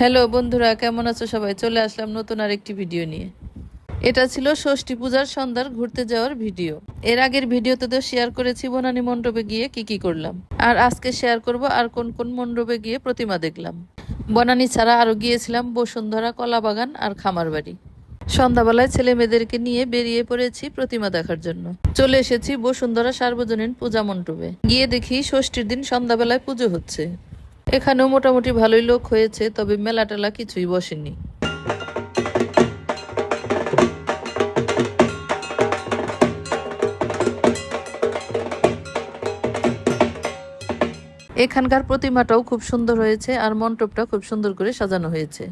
Hello বন্ধুরা, কেমন আছো সবাই? চলে আসলাম নতুন আরেকটি ভিডিও নিয়ে। এটা ছিল ষষ্ঠী পূজার সন্ধ্যার ঘুরতে যাওয়ার ভিডিও। এর আগের ভিডিওতে তো শেয়ার করেছি, বনানী মণ্ডপে গিয়ে কি কি করলাম। আর আজকে শেয়ার করব আর কোন কোন মণ্ডপে গিয়ে প্রতিমা দেখলাম। বনানী ছাড়া আরও গিয়েছিলাম, বসুন্ধরা, কলাবাগান আর খামারবাড়ি। সন্ধ্যাবেলায় ছেলে মেয়েদেরকে নিয়ে বেরিয়ে পড়েছি প্রতিমা দেখার জন্য। চলে এসেছি বসুন্ধরা সার্বজনীন পূজা মণ্ডপে। গিয়ে দেখি ষষ্ঠীর দিন সন্ধ্যাবেলায় পুজো হচ্ছে। এখানেও মোটামুটি ভালোই লোক হয়েছে, তবে মেলা টেলা কিছুই বসেনি। এখানকার প্রতিমাটাও খুব সুন্দর হয়েছে আর মণ্ডপটা খুব সুন্দর করে সাজানো হয়েছে।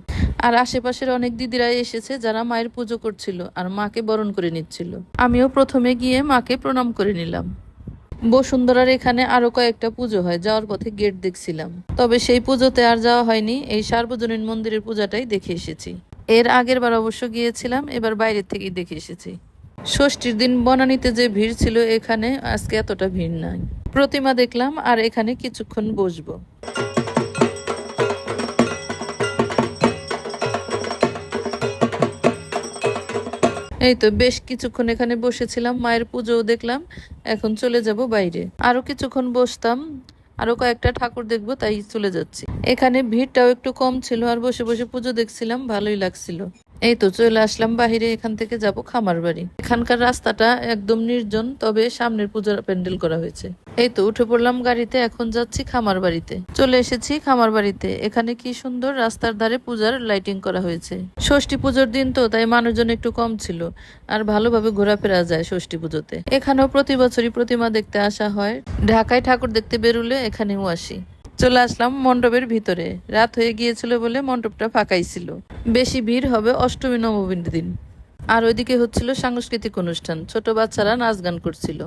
আর আশেপাশের অনেক দিদিরাই এসেছে যারা মায়ের পুজো করছিল আর মাকে বরণ করে নিচ্ছিল। আমিও প্রথমে গিয়ে মাকে প্রণাম করে নিলাম। বসুন্ধরার এখানে আরও কয়েকটা পুজো হয়, যাওয়ার পথে গেট দেখছিলাম। তবে সেই পুজোতে আর যাওয়া হয়নি, এই সার্বজনীন মন্দিরের পূজাটাই দেখে এসেছি। এর আগের বার অবশ্য গিয়েছিলাম, এবার বাইরের থেকেই দেখে এসেছি। ষষ্ঠীর দিন বনানীতে যে ভিড় ছিল এখানে, আজকে এতটা ভিড় নাই। প্রতিমা দেখলাম আর এখানে কিছুক্ষণ বসবো। এই তো বেশ কিছুক্ষণ এখানে বসেছিলাম, মায়ের পুজোও দেখলাম, এখন চলে যাব বাইরে। আরও কিছুক্ষণ বসতাম, আরও কয়েকটা ঠাকুর দেখব, তাই চলে যাচ্ছি। এখানে ভিড়টাও একটু কম ছিল, আর বসে বসে পুজো দেখছিলাম, ভালোই লাগছিল। এই তো চলে আসলাম বাহিরে, এখান থেকে যাব খামার বাড়ি। এখানকার রাস্তাটা একদম নির্জন, তবে সামনের পূজার প্যান্ডেল করা হয়েছে। এই তো উঠে পড়লাম গাড়িতে, এখন যাচ্ছি খামার বাড়িতে। চলে এসেছি খামার বাড়িতে। এখানে কি সুন্দর রাস্তার ধারে পূজার লাইটিং করা হয়েছে। ষষ্ঠী পুজোর দিন তো, তাই মানুষজন একটু কম ছিল, আর ভালোভাবে ঘোরাফেরা যায় ষষ্ঠী পুজোতে। এখানেও প্রতি বছরই প্রতিমা দেখতে আসা হয়। ঢাকায় ঠাকুর দেখতে বেরুলে এখানেও আসি। চলে আসলাম মণ্ডপের ভিতরে। রাত হয়ে গিয়েছিল বলে মণ্ডপটা ফাঁকাই ছিল। বেশি ভিড় হবে অষ্টমী, নবমীর দিন। আর ওইদিকে হচ্ছিল সাংস্কৃতিক অনুষ্ঠান। ছোট বাচ্চারা নাচ গান করছিল।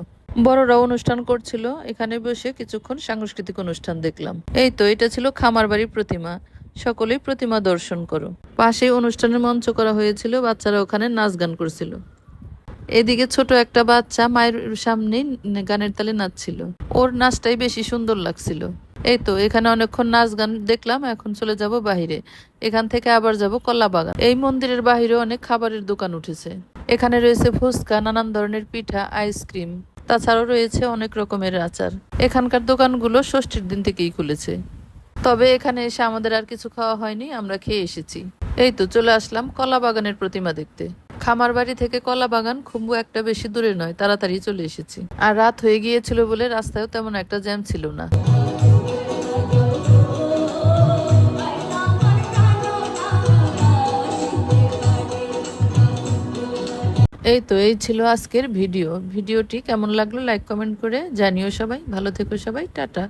বড়রা অনুষ্ঠান করছিল। এখানে বসে কিছুক্ষণ সাংস্কৃতিক অনুষ্ঠান দেখলাম। এই তো, এটা ছিল খামার বাড়ির প্রতিমা। সকলেই প্রতিমা দর্শন করো। পাশে অনুষ্ঠানের মঞ্চ করা হয়েছিল। বাচ্চারা ওখানে নাচ গান করছিল। এদিকে ছোট একটা বাচ্চা মায়ের সামনে গানের তালে নাচছিল। ওর নাচটাই বেশি সুন্দর লাগছিল। এই তো, এখানে অনেকক্ষণ নাচ গান দেখলাম, এখন চলে যাব বাহিরে। এখান থেকে আবার যাব কলা বাগান এই মন্দিরের বাহিরে অনেক খাবারের দোকান উঠেছে। এখানে রয়েছে ফুচকা, নানান ধরনের পিঠা, আইসক্রিম। তাছাড়াও রয়েছে অনেক রকমের আচার। এখানকার দোকানগুলো ষষ্ঠীর দিন থেকেই খুলেছে। তবে এখানে এসে আমাদের আর কিছু খাওয়া হয়নি, আমরা খেয়ে এসেছি। এই তো, চলে আসলাম কলা বাগানের প্রতিমা দেখতে। খামার বাড়ি থেকে কলা বাগান খুব একটা বেশি দূরে নয়, তাড়াতাড়ি চলে এসেছি। আর রাত হয়ে গিয়েছিল বলে রাস্তায়ও তেমন একটা জ্যাম ছিল না। এই তো, এই ছিল আজকের ভিডিও। ভিডিওটি কেমন লাগল লাইক কমেন্ট করে জানিও সবাই। ভালো থেকো সবাই, টাটা।